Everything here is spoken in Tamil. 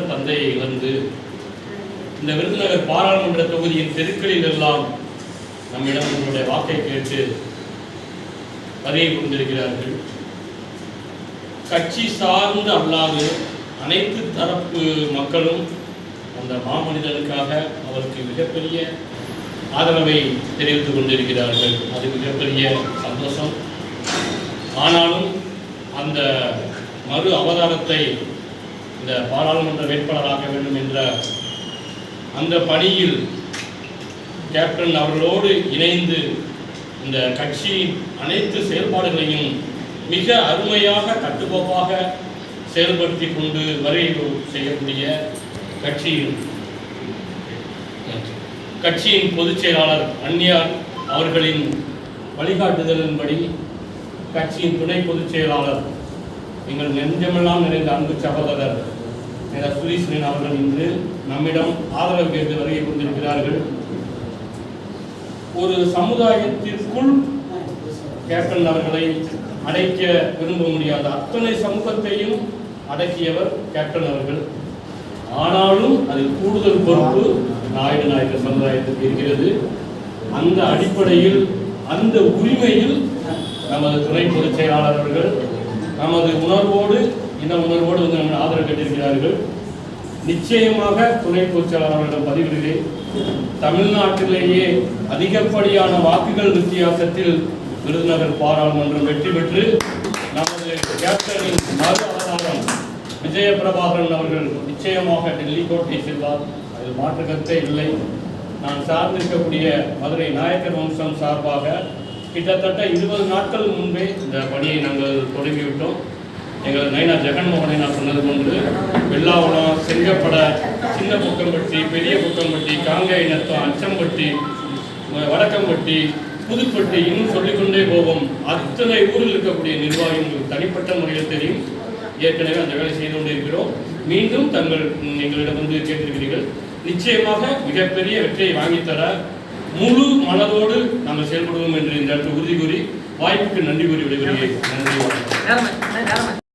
பெற்ற தந்தையை இழந்து இந்த விருதுநகர் பாராளுமன்ற தொகுதியின் தெருக்களில் எல்லாம் நம்மிடம் உங்களுடைய வாக்கை கேட்டு வருகை கொண்டிருக்கிறார்கள் கட்சி சார்ந்து அல்லாது அனைத்து தரப்பு மக்களும் அந்த மாமனிதனுக்காக அவருக்கு மிகப்பெரிய ஆதரவை தெரிவித்துக் கொண்டிருக்கிறார்கள். அது மிகப்பெரிய சந்தோஷம். ஆனாலும் அந்த மறு அவதாரத்தை இந்த பாராளுமன்ற வேட்பாளராக வேண்டும் என்ற அந்த பணியில் கேப்டன் அவர்களோடு இணைந்து இந்த கட்சியின் அனைத்து செயல்பாடுகளையும் மிக அருமையாக கட்டுக்கோப்பாக செயல்படுத்தி கொண்டு வரை செய்யக்கூடிய கட்சியின் கட்சியின் பொதுச் செயலாளர் அந்நியார் அவர்களின் வழிகாட்டுதலின்படி கட்சியின் துணை பொதுச் செயலாளர் எங்கள் நெஞ்சமெல்லாம் நிறைந்த அன்பு சகோதரர் சுரீஸ்வரன் அவர்கள் இன்று நம்மிடம் ஆதரவு கேட்டு வருகை கொண்டிருக்கிறார்கள் ஒரு சமுதாயத்திற்குள் கேப்டன் அவர்களை அடைக்க விரும்ப முடியாத அத்தனை சமூகத்தையும் அடக்கியவர் கேப்டன் அவர்கள். ஆனாலும் அதில் கூடுதல் பொறுப்பு நாயுடு நாயக்கர் சமுதாயத்துக்கு இருக்கிறது. அந்த அடிப்படையில் அந்த உரிமையில் நமது துணை பொதுச் செயலாளர் அவர்கள் நமது உணர்வோடு இந்த உணர்வோடு வந்து நம்ம ஆதரவு கேட்டிருக்கிறார்கள். நிச்சயமாக துணை பொதுச் பதிவிடுகிறேன். தமிழ்நாட்டிலேயே அதிகப்படியான வாக்குகள் வித்தியாசத்தில் விருதுநகர் பாராளுமன்றம் வெற்றி பெற்று நமது கேப்டனின் மறு அவதாரம் விஜயபிரபாகரன் அவர்கள் நிச்சயமாக டெல்லி கோட்டை செல்வார். அதில் மாற்று கருத்தே இல்லை. நான் சார்ந்திருக்கக்கூடிய மதுரை நாயக்கர் வம்சம் சார்பாக கிட்டத்தட்ட இருபது நாட்கள் முன்பே இந்த பணியை நாங்கள் தொடங்கிவிட்டோம். எங்கள் நைனா ஜெகன்மோகனை நான் சொன்னது போன்று வெள்ளாவளம் செங்கப்பட சின்ன புக்கம்பட்டி பெரிய புக்கம்பட்டி காங்கை நத்தம் அச்சம்பட்டி வடக்கம்பட்டி புதுப்பட்டி இன்னும் சொல்லிக்கொண்டே போவோம் அத்தனை ஊரில் இருக்கக்கூடிய நிர்வாகிகளுக்கு தனிப்பட்ட முறையில் தெரியும். ஏற்கனவே அந்த வேலை செய்து கொண்டிருக்கிறோம் மீண்டும் தங்கள் எங்களிடம் வந்து கேட்டிருக்கிறீர்கள். நிச்சயமாக மிகப்பெரிய வெற்றியை வாங்கித்தர முழு மனதோடு நாங்கள் செயல்படுவோம் என்று இந்த இடத்தில் உறுதி கூறி வாய்ப்புக்கு நன்றி கூறி விடைபெறுகிறேன். நன்றி வணக்கம்.